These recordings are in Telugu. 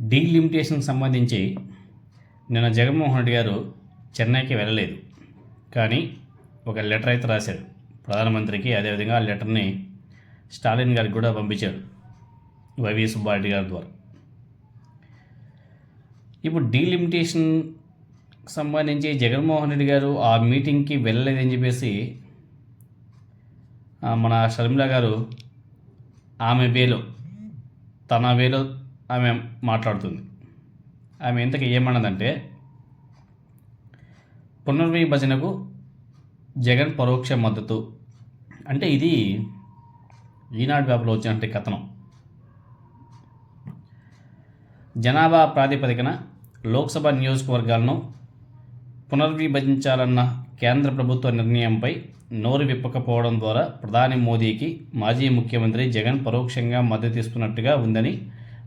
డీలిమిటేషన్కి సంబంధించి నిన్న జగన్మోహన్ రెడ్డి గారు చెన్నైకి వెళ్ళలేదు. కానీ ఒక లెటర్ అయితే రాశారు. ప్రధానమంత్రికి అదేవిధంగా ఆ లెటర్ని స్టాలిన్ గారికి కూడా పంపించారు వైవి సుబ్బారెడ్డి గారి ద్వారా. ఇప్పుడు డీలిమిటేషన్ సంబంధించి జగన్మోహన్ రెడ్డి గారు ఆ మీటింగ్కి వెళ్ళలేదని చెప్పేసి మన షర్మిల గారు ఆమె వేలో తన వేలో ఆమె మాట్లాడుతుంది. ఆమె ఇంతకీ ఏమన్నదంటే పునర్విభజనకు జగన్ పరోక్ష మద్దతు. అంటే ఇది ఈనాడు వ్యాప్లో వచ్చినట్టు కథనం. జనాభా ప్రాతిపదికన లోక్సభ నియోజకవర్గాలను పునర్విభజించాలన్న కేంద్ర ప్రభుత్వ నిర్ణయంపై నోరు విప్పకపోవడం ద్వారా ప్రధాని మోదీకి మాజీ ముఖ్యమంత్రి జగన్ పరోక్షంగా మద్దతిస్తున్నట్టుగా ఉందని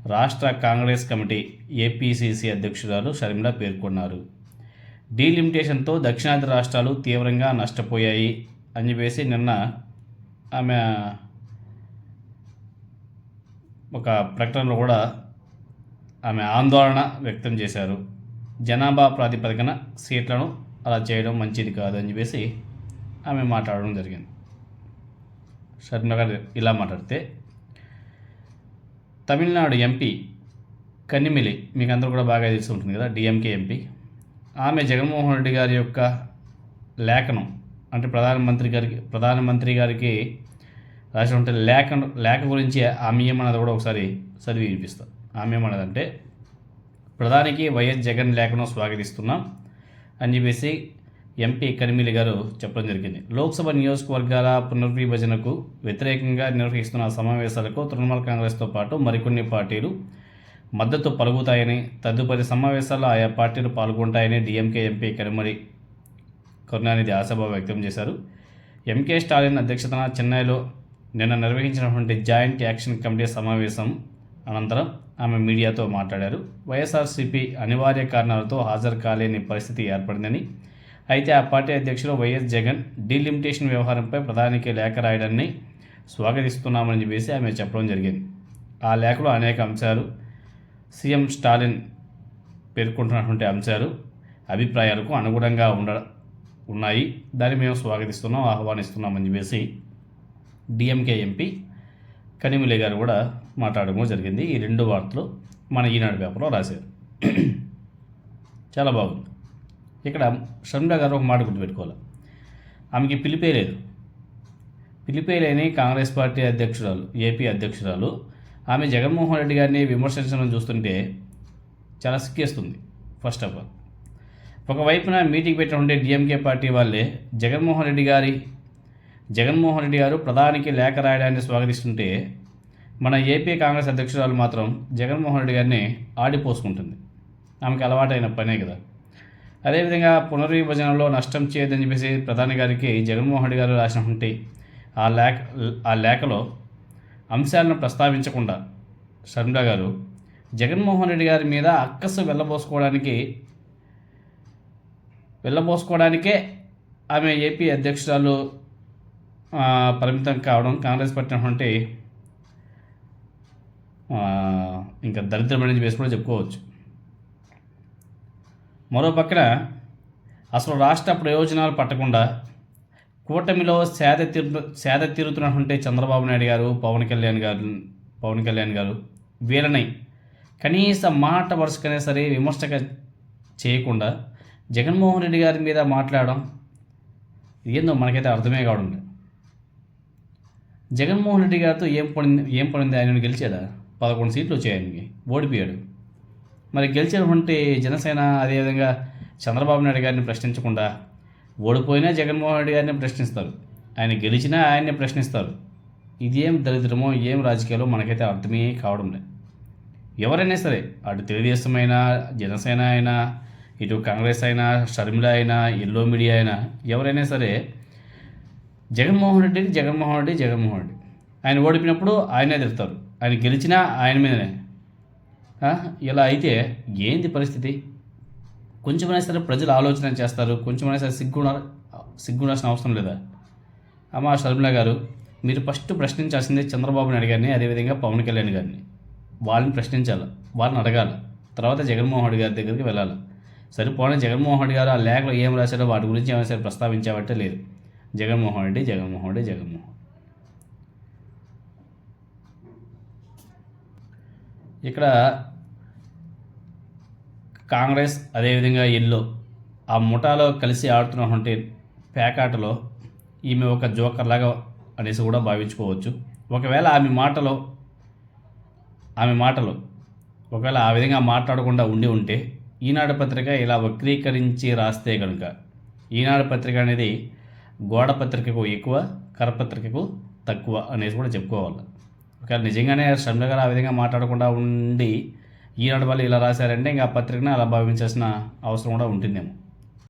రాష్ట్ర కాంగ్రెస్ కమిటీ ఏపీసీసీ అధ్యక్షురాలు షర్మిల పేర్కొన్నారు. డీలిమిటేషన్తో దక్షిణాది రాష్ట్రాలు తీవ్రంగా నష్టపోయాయి అని చెప్పేసి నిన్న ఆమె ఒక ప్రకటనలో కూడా ఆమె ఆందోళన వ్యక్తం చేశారు. జనాభా ప్రాతిపదికన సీట్లను అలా చేయడం మంచిది కాదు అని చెప్పేసి ఆమె మాట్లాడడం జరిగింది. షర్మిల గారు ఇలా మాట్లాడితే తమిళనాడు ఎంపీ కన్నిమిలి మీకు అందరూ కూడా బాగా తెలిసి ఉంటుంది కదా డిఎంకే ఎంపీ. ఆమె జగన్మోహన్ రెడ్డి గారి యొక్క లేఖనం అంటే ప్రధానమంత్రి గారికి ప్రధానమంత్రి గారికి రాసినటువంటి లేఖ లేఖ గురించి ఆమె ఏమన్నది కూడా ఒకసారి చదివి వినిపిస్తాం. ఆమె ఏమన్నదంటే ప్రధానికి వైఎస్ జగన్ లేఖను స్వాగతిస్తున్నాం అని చెప్పేసి ఎంపీ కనిమిలి గారు చెప్పడం జరిగింది. లోక్సభ నియోజకవర్గాల పునర్విభజనకు వ్యతిరేకంగా నిర్వహిస్తున్న సమావేశాలకు తృణమూల్ కాంగ్రెస్తో పాటు మరికొన్ని పార్టీలు మద్దతు పలుకుతాయని తదుపరి సమావేశాల్లో ఆయా పార్టీలు పాల్గొంటాయని డిఎంకే ఎంపీ కనిమరి కరుణానిధి ఆశాభావం వ్యక్తం చేశారు. ఎంకే స్టాలిన్ అధ్యక్షతన చెన్నైలో నిన్న నిర్వహించినటువంటి జాయింట్ యాక్షన్ కమిటీ సమావేశం అనంతరం ఆమె మీడియాతో మాట్లాడారు. వైఎస్ఆర్సీపీ అనివార్య కారణాలతో హాజరు కాలేని పరిస్థితి ఏర్పడిందని అయితే ఆ పార్టీ అధ్యక్షులు వైఎస్ జగన్ డీలిమిటేషన్ వ్యవహారంపై ప్రధానికి లేఖ రాయడాన్ని స్వాగతిస్తున్నామని చెప్పేసి ఆమె చెప్పడం జరిగింది. ఆ లేఖలో అనేక అంశాలు సీఎం స్టాలిన్ పేర్కొంటున్నటువంటి అంశాలు అభిప్రాయాలకు అనుగుణంగా ఉండ ఉన్నాయి. దాన్ని మేము స్వాగతిస్తున్నాం ఆహ్వానిస్తున్నామని చెప్పేసి డిఎంకే ఎంపీ కనిమిలి గారు కూడా మాట్లాడడం జరిగింది. ఈ రెండు వార్తలు మన ఈనాడు పేపర్లో రాశారు. చాలా బాగుంది. ఇక్కడ షర్మిల గారు ఒక మాట గుర్తుపెట్టుకోవాలి. ఆమెకి పిలిపే లేదు. పిలిపే లేని కాంగ్రెస్ పార్టీ అధ్యక్షురాలు ఏపీ అధ్యక్షురాలు ఆమె జగన్మోహన్ రెడ్డి గారిని విమర్శించడం చూస్తుంటే చాలా సిక్కేస్తుంది ఫస్ట్ ఆఫ్ ఆల్ ఒకవైపున మీటింగ్ పెట్టినటువంటి డిఎంకే పార్టీ వాళ్ళే జగన్మోహన్ రెడ్డి గారి జగన్మోహన్ రెడ్డి గారు ప్రధానికి లేఖ రాయడాన్ని స్వాగతిస్తుంటే మన ఏపీ కాంగ్రెస్ అధ్యక్షురాలు మాత్రం జగన్మోహన్ రెడ్డి గారిని ఆడిపోసుకుంటుంది. ఆమెకి అలవాటైన పనే కదా. అదేవిధంగా పునర్విభజనలో నష్టం చేయదని చెప్పేసి ప్రధాని గారికి జగన్మోహన్ రెడ్డి గారు రాసినటువంటి ఆ లేఖ ఆ లేఖలో అంశాలను ప్రస్తావించకుండా షర్మిల గారు జగన్మోహన్ రెడ్డి గారి మీద అక్కసు వెళ్ళబోసుకోవడానికి వెళ్ళబోసుకోవడానికే ఆమె ఏపీ అధ్యక్షురాలు పరిమితం కావడం కాంగ్రెస్ పట్టినటువంటి ఆ, ఇంకా దరిద్రమైన చెప్పేసి కూడా చెప్పుకోవచ్చు. మరో పక్కన అసలు రాష్ట్ర ప్రయోజనాలు పట్టకుండా కూటమిలో సేద తీరు సేద తీరుతున్నటువంటి చంద్రబాబు నాయుడు గారు పవన్ కళ్యాణ్ గారు పవన్ కళ్యాణ్ గారు వీళ్ళని కనీస మాట వరుసకనే సరే విమర్శగా చేయకుండా జగన్మోహన్ రెడ్డి గారి మీద మాట్లాడడం ఏందో మనకైతే అర్థమే కావడం జగన్మోహన్ రెడ్డి గారితో ఏం పడింది ఏం పడింది ఆయన గెలిచాడా? పదకొండు సీట్లు వచ్చాయి ఆయనకి. ఓడిపోయాడు. మరి గెలిచినటువంటి జనసేన అదేవిధంగా చంద్రబాబు నాయుడు గారిని ప్రశ్నించకుండా ఓడిపోయినా జగన్మోహన్ రెడ్డి గారిని ప్రశ్నిస్తారు. ఆయన గెలిచినా ఆయన్ని ప్రశ్నిస్తారు. ఇదేం దరిద్రమో ఏం రాజకీయాలో మనకైతే అర్థమే కావడం లేదు. ఎవరైనా సరే అటు తెలుగుదేశం అయినా జనసేన అయినా ఇటు కాంగ్రెస్ అయినా షర్మిల అయినా ఎల్లో మీడియా అయినా ఎవరైనా సరే జగన్మోహన్ రెడ్డి జగన్మోహన్ రెడ్డి జగన్మోహన్ రెడ్డి. ఆయన ఓడిపోయినప్పుడు ఆయనే తిడతారు. ఆయన గెలిచినా ఆయన మీదనే. ఇలా అయితే ఏంది పరిస్థితి? కొంచెమైనా సరే ప్రజలు ఆలోచన చేస్తారు కొంచెమైనా సరే సిగ్గున సిగ్గుండాల్సిన అవసరం లేదా? అమ్మా షర్మిల గారు మీరు ఫస్ట్ ప్రశ్నించాల్సిందే చంద్రబాబు నాయుడు గారిని అదేవిధంగా పవన్ కళ్యాణ్ గారిని. వాళ్ళని ప్రశ్నించాలి వాళ్ళని అడగాలి. తర్వాత జగన్మోహన్ రెడ్డి గారి దగ్గరికి వెళ్ళాలి. సరిపోనీ జగన్మోహన్ రెడ్డి గారు ఆ లేఖలో ఏం రాశారో వాటి గురించి ఏమైనా సరే ప్రస్తావించావంటే లేదు. జగన్మోహన్ రెడ్డి జగన్మోహన్ రెడ్డి జగన్మోహన్ ఇక్కడ కాంగ్రెస్ అదేవిధంగా ఎల్లో ఆ ముఠాలో కలిసి ఆడుతున్నటువంటి పేకాటలో ఈమె ఒక జోకర్ లాగా అనేసి కూడా భావించుకోవచ్చు. ఒకవేళ ఆమె మాటలో ఆమె మాటలు ఒకవేళ ఆ విధంగా మాట్లాడకుండా ఉండి ఉంటే ఈనాడు పత్రిక ఇలా వక్రీకరించి రాస్తే కనుక ఈనాడు పత్రిక అనేది గోడ పత్రికకు ఎక్కువ కరపత్రికకు తక్కువ అనేసి కూడా చెప్పుకోవాలి. ఒకవేళ నిజంగానే షర్మిల గారు ఆ విధంగా మాట్లాడకుండా ఉండి ఈనాడు వాళ్ళు ఇలా రాశారంటే ఇంకా ఆ పత్రికను అలా భావించాల్సిన అవసరం కూడా ఉంటుందేమో.